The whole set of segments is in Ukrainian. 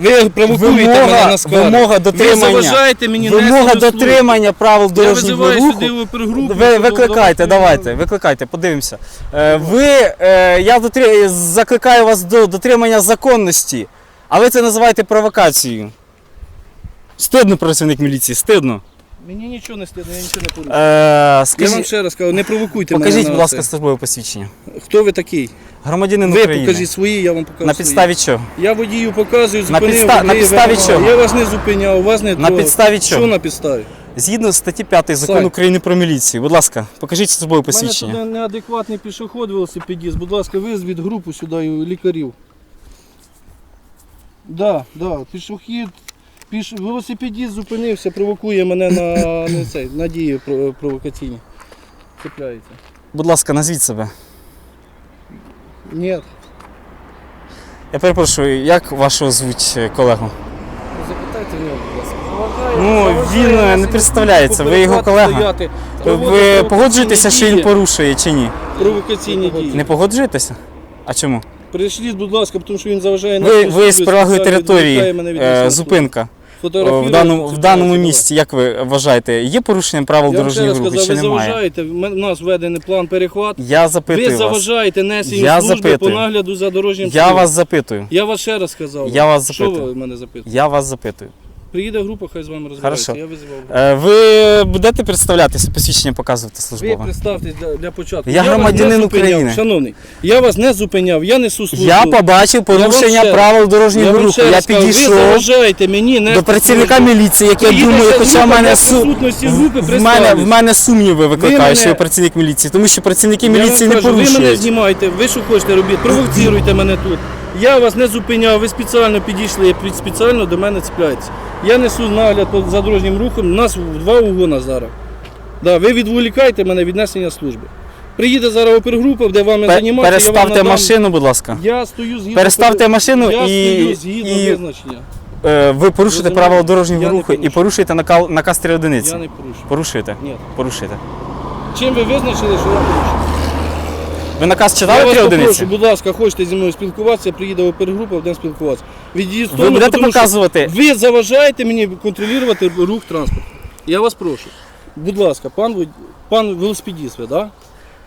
Ви провокуєте мене на скаргу. вимога Ви дотримання. заважаєте мені Вимога нести дотримання правил Я дорожнього визиваю руху. сюди опергрупу. Ви викликайте, давайте, викликайте, подивимося. Е, Ви, е, я дотри... закликаю вас до дотримання законності, а ви це називаєте провокацією. Стидно, працівник міліції, стидно. Мені нічого не стидно, я нічого не порушую. Е, Я вам скажіть, ще раз кажу, не провокуйте покажіть, мене. будь ласка, це. службове посвідчення. Хто ви такий? Громадянин Ви України. покажіть свої, я вам покажу На свої. підставі чого? Я водію показую, На зупинив. підста- на підставі вимагав. чого? Я вас не зупиняв, вас не На трогав. підставі Що чого? на підставі? Згідно статті 5 закону. України про міліцію. Будь ласка, покажіть службове У мене посвідчення. неадекватний пішоход велосипедіст. Будь ласка, визвіть групу сюди і лікарів. Да, да, пішохід. Піш... Велосипедіст зупинився, провокує мене на, на, цей, на дії провокаційні. Цепляється. Будь ласка, назвіть себе. Ні. Я перепрошую, як вашого звуть е, колегу? Запитайте в нього, будь ласка. Ну, він, е, не представляється, ви його колега. Ви погоджуєтеся, що він порушує чи ні? Провокаційні дії. Не погоджуєтеся? А чому? Прийшліть, будь ласка, тому що він заважає Ви, ви з спеціально території, від е, зупинка в даному, в даному місці, як ви вважаєте, є порушенням правил Я дорожнього руху сказав, чи ви немає? заважаєте, в нас введений план перехват. Я запитую Ви вас. заважаєте несенню Я служби запитую. по нагляду за дорожнім Я рухом. вас запитую. Я вас ще раз сказав. Я вас Що запитую. ви мене запитуєте? Я вас запитую. Приїде група, хай з вами розбирається. Я визивав. Е, Ви будете представлятися, посвідчення показувати Ви службове? представтесь для, для початку. Я вас громадянин не зупиняв, України. Шановний, я вас не зупиняв, я несу службу. Я побачив Я вам порушення ще- правил дорожнього вам руху. ще Я раз кажу, Ви підійшов заважаєте мені нести до працівника міліції, як я Приїде думаю, ще хоча в група мене для су... присутності групи в мене, в представлюсь. мене сумніви викликають, мене- що я працівник міліції, тому що працівники Я вам міліції не кажу, Ви мене порушують. знімаєте, ви що хочете робити, провоціруйте мене тут. Я вас не зупиняв, ви спеціально підійшли, спеціально до мене цепляєтеся. Я несу нагляд за дорожнім рухом, у нас два угона зараз. Да, ви відволікаєте мене від несення служби. Приїде зараз опергрупа, де вами Пе- займатися. я вам Переставте надам- машину, будь ласка. Я стою згідно. Переставте машину я і- стою згідно і- визначення. Е, Ви порушуєте правила дорожнього Я руху і порушуєте накал- наказ 3 одиниці. Я не порушую. Порушуєте? Ні. Порушуєте. Чим ви визначили, що я порушую? Ви наказ Я читали вас 3 попрошу, будь ласка, хочете зі мною спілкуватися, приїде опергрупа, будемо спілкуватися. Відійдіть в Ви будете тому що показувати? Ви заважаєте мені контролювати рух транспорту. Я вас прошу. Будь ласка, пан, вод- пан велосипедіст, ви, да?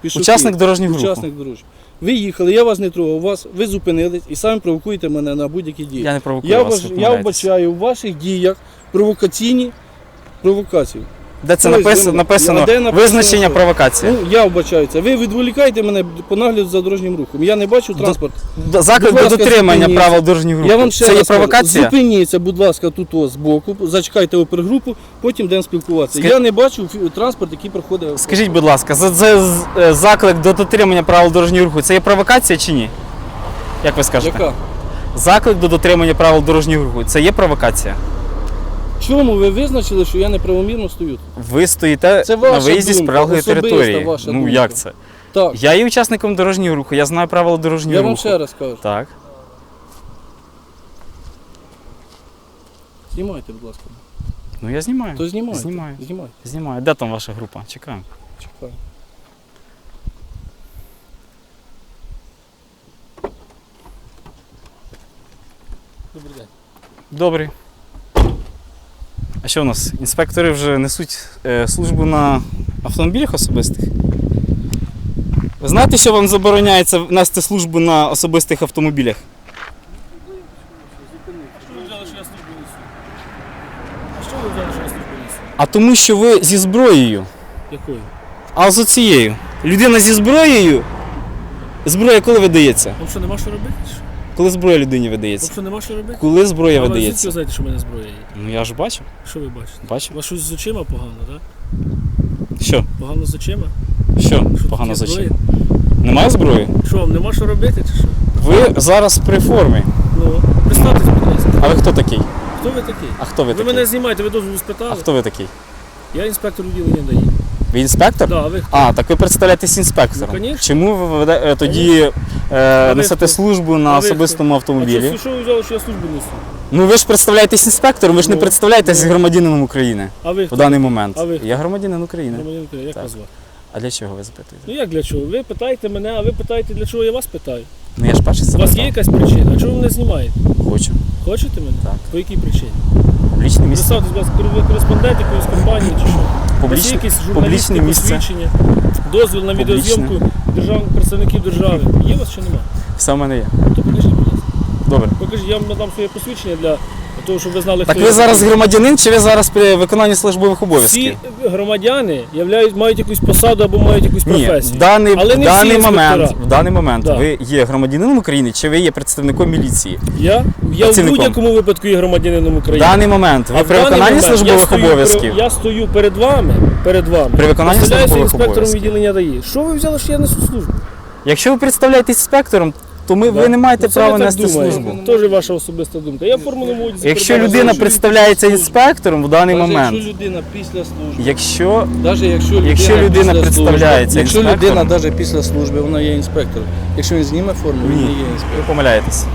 Пішохід. Учасник дорожнього руху. Учасник дорожнього. Ви їхали, я вас не трогав, вас, ви зупинились і самі провокуєте мене на будь-які дії. Я не провокую Я, вас. ви я помиляєтесь. вбачаю у ваших діях провокаційні провокації. Де це написано? написано визначення що? провокація. Ну, я вбачаю це. Ви відволікаєте мене по нагляду за дорожнім рухом. Я не бачу транспорт. Д- Заклик будь до ласка, дотримання зупиніться. правил дорожнього руху. Я вам ще це є раз кажу, провокація? Зупиніться, будь ласка, тут ось збоку, зачекайте опергрупу, потім будемо спілкуватися. Ска- Я не бачу фі- транспорт, який проходить. Скажіть, будь ласка, за це з- е, заклик до дотримання правил дорожнього руху це є провокація чи ні? Як ви скажете? Яка? Заклик до дотримання правил дорожнього руху це є провокація? Чому ви визначили, що я неправомірно стою? тут? Ви стоїте Це на ваша виїзді з думка, особиста території. ваша ну думка. як це? Так, Я є учасником дорожнього руху, я знаю правила дорожнього я руху. вам ще раз кажу. Так. Знімайте, будь ласка. Ну я знімаю. То знімайте. Знімаю. Знімайте. Знімаю. Де там ваша група? Чекаю. Чекаю. Добрий день. Добре. А що у нас? Інспектори вже несуть е, службу на автомобілях особистих? Ви знаєте, що вам забороняється нести службу на особистих автомобілях? А тому, що ви зі зброєю. Якою? А з оцією. Людина зі зброєю. Зброя коли видається? Вам що нема що робити? Коли зброя людині видається? що нема що робити? Коли зброя А ви звідки видається? ви знаєте, що в мене зброя є? Ну я ж бачу. Що ви бачите? Бачу. У вас щось з очима погано, так? Що? Погано з очима? Що? Що Погано таке за зброя? Немає зброї? Що, вам нема що робити чи що? Ви зараз при формі. Ну, представтесь, будь ласка. А ви хто такий? Хто ви такий? А хто ви Ви такий? мене знімаєте, ви дозволу А хто ви такий? Я інспектор відділення ДАІ. Ви інспектор? Да, а ви хто? А, так ви представляєтесь інспектором. Ну, конечно. Чому ви веде- е, тоді е, ви несете хто? службу на А ви особистому А автомобілі? що, що ви взяли, що я службу несу? Ну ви ж представляєтесь інспектором, ви ж не Ну, представляєтесь ну. громадянином України А ви в хто? даний момент. А ви хто? Я громадянин України. Громадянин України, Як Так. вас звати? А для чого ви запитуєте? Ну як для чого? Ви питаєте мене, а ви питаєте, для чого я вас питаю? Ну я ж перший У вас є запитав. якась причина? А чого ви мене знімаєте? Хочу. Хочете мене? Так. По якій причині? Публічне місце. Представтесь, будь ласка, кореспондент якоїсь компанії чи що? Публічне, якісь місце. посвідчення, дозвіл на відеозйомку державних представників держави. Є у вас чи немає? Все в мене є. То покажіть, будь ласка. Добре. Покажіть, я вам надам своє посвідчення для того, щоб ви знали, Так хто ви я зараз громадянин чи ви зараз при виконанні службових обов'язків? Всі громадяни являють, мають якусь посаду або мають якусь Ні, професію. в даний, Але в не даний всі момент, інспектора. в даний момент Да. ви є громадянином України чи ви є представником міліції? Я, я в Працівником. будь-якому випадку є громадянином В України. даний момент ви А в при даний виконанні момент я службових стою обов'язків. Я стою перед вами, перед вами. При виконанні представляюся службових інспектором обов'язків. відділення ДАІ. Що ви взяли, що я несу службу? Якщо ви представляєтесь інспектором, то ми, ви не маєте Ну, це права ви так нести думаєте. службу. Теж ваша особиста думка. Я формулу одязі Якщо людина представляється інспектором в даний момент, Якщо людина після служби, якщо навіть якщо людина, Якщо людина після представляється служби, якщо інспектором- людина навіть після служби, вона є інспектором. Якщо він зніме форму, він Ні. не є ви інспектором. помиляєтесь.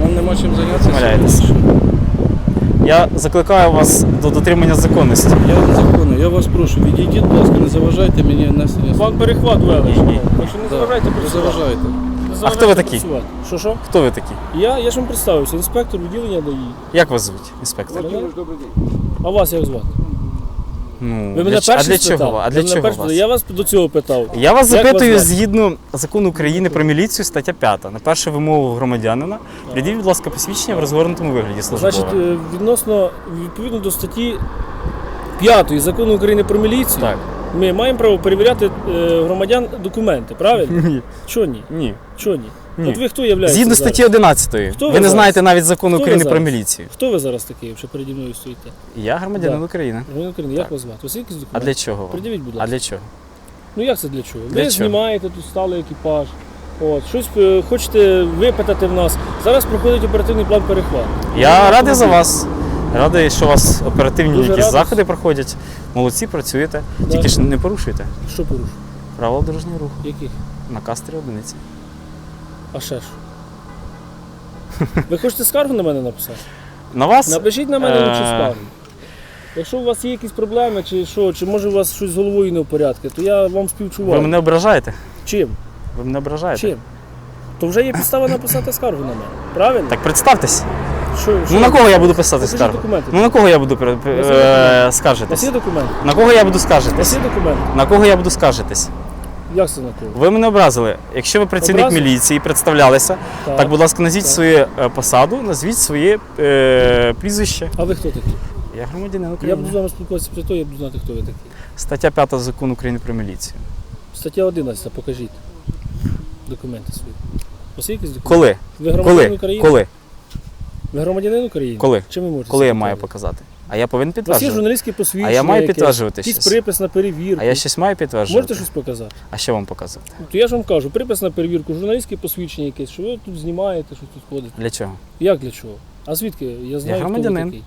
Нам нема чим зайнятися. Помиляєтесь. Я закликаю вас до дотримання законності. Я вам закону, я вас прошу, відійдіть, будь ласка, не заважайте мені несення. Вам перехват вели. Ні, ні. Так що не заважайте Ну, працювати. заважайте. А хто ви такий? працювати. Що що? Хто ви такі? Я, я ж вам представився, інспектор відділення ДАІ. Як вас звуть, інспектор? Мене? А вас як звати? Ну, Ви мене для, а для спитали? чого? А для мене чого перший вас? Я вас до цього питав. Я вас Як запитую вас згідно закону України про міліцію, стаття 5. На першу вимогу громадянина. Придіть, будь ласка, посвідчення в розгорнутому вигляді службове. Значить, е, відносно відповідно до статті 5 закону України про міліцію, Так. Ми маємо право перевіряти е, громадян документи, правильно? Ні. Чого ні? Ні. Чого ні? Ні. От ви хто являєтеся? Згідно зараз? статті 11. Хто ви ви не зараз? знаєте навіть закону Хто ви України про зараз? міліцію. Хто ви зараз такий, що переді мною стоїте? Я громадянин Да. України. Громадянин України, як Так. вас звати? У вас є якісь А документи? для чого? вам? Придивіть, будь А для чого? Ну як це для чого? Для ви чого? знімаєте, тут стали екіпаж. От, щось е, хочете випитати в нас. Зараз проходить оперативний план перехват. Я радий за вас. Радий, що у вас оперативні Дуже якісь радий. заходи проходять. Молодці, працюєте. Да. Тільки ж не порушуйте. Що порушив? Правила дорожнього руху. Яких? Наказ три одиниці. А ще що? Ви хочете скаргу на мене написати? На вас Напишіть на мене Е. лучше скаргу. Якщо у вас є якісь проблеми, чи що, чи може у вас щось з головою не в порядку, то я вам співчуваю. ви мене ображаєте. Чим? Ви мене ображаєте. Чим? То вже є підстава написати скаргу на мене. Правильно? Так представтесь. Що? Ну на кого я буду писати Покажіть скаргу? документи. Ну на кого я буду пер- е. У вас скаржитись? є документи? На кого я буду У вас скаржитись? є документи? На кого я буду скаржитись? Як це на кого? Ви мене образили. Якщо ви працівник Образив? міліції, представлялися, так, будь ласка, назвіть Так. свою е, посаду, назвіть своє е, прізвище. А ви хто такий? Я громадянин Я буду з вами спілкуватися про те, я буду знати, хто ви такий. Стаття 5 закону України про міліцію. Стаття 11, покажіть документи свої. У вас є якісь документи? Коли? Ви громадянин Коли? України? Коли? Ви громадянин України? Коли? Чи ви можете? Коли я маю показати? показати? А я повинен У вас є підтверджувати. журналістське посвідчення. А я маю якесь, підтверджувати Якийсь щось. припис на перевірку. А я щось маю підтверджувати. Можете щось показати? А що вам показувати? То я ж вам кажу, припис на перевірку, журналістське посвідчення якесь, що ви тут знімаєте, що тут ходите. Для чого? Як для чого? А звідки? Я знаю, хто ви громадянин. такий.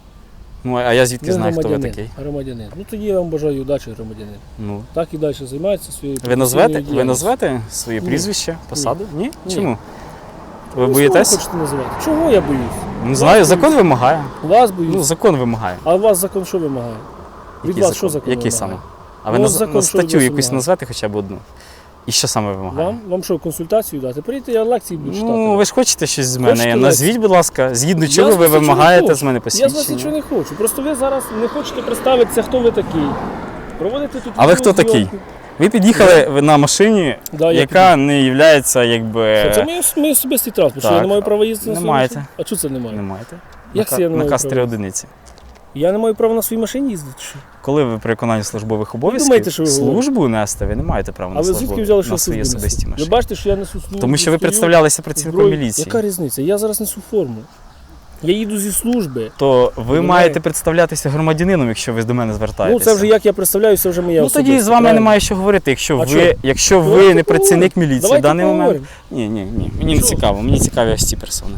Ну, а я звідки знаю, хто ви громадянин. такий? Громадянин. Ну тоді я вам бажаю удачі, громадянин. Ну. Так і далі займається своєю Ви назвете, ви професійною назвете своє Ні. посаду? Ні. Чому? Ви Ну, боїтесь? хочете називати? Чого я боюсь? Не знаю, закон вимагає. Вас боюсь. Ну, закон вимагає. А у вас закон що вимагає? Від Який вас що закон Який вимагає? саме? А ви Ну, наз... закон, на що статтю вас якусь вимагає? назвете хоча б одну. І що саме вимагає? Вам, вам що, консультацію дати? Прийти, я лекції буду читати. Ну, ви ж хочете щось з мене. Хочете Назвіть, будь ласка, згідно Я чого з ви вас нічого не вимагаєте хочу. з мене Я з вас посвідчення. нічого не хочу. Просто ви зараз не хочете представитися, хто ви такий. Проводите тут А ви хто відеозйомку. Ви під'їхали ви на машині, Да, я яка не є якби. Це мій, мій особистий транспорт, що я не маю права їздити на Не своїй маєте. машині? А чого це не маю? Не маєте? Як це я не маю Наказ права? три одиниці. Я не маю права на своїй машині їздити? що? Коли ви при виконанні службових обов'язків думаєте, що ви службу нести, ви не маєте права на звідки службу взяли, що на я свої службу особисті несу? Ви бачите, що я несу службу. Тому що ви представлялися працівником міліції. Яка різниця? Я зараз несу форму. Я їду зі служби. То ви Думаю, маєте представлятися громадянином, якщо ви до мене Ну це вже як я представляюся, це вже моя Ну тоді особиста, з вами правильно? немає що говорити. Якщо А ви, чого? якщо Давайте ви не працівник міліції в Давайте даний момент. поговоримо. Ні, ні, ні. Мені не цікаво, мені цікаві ось ці персони.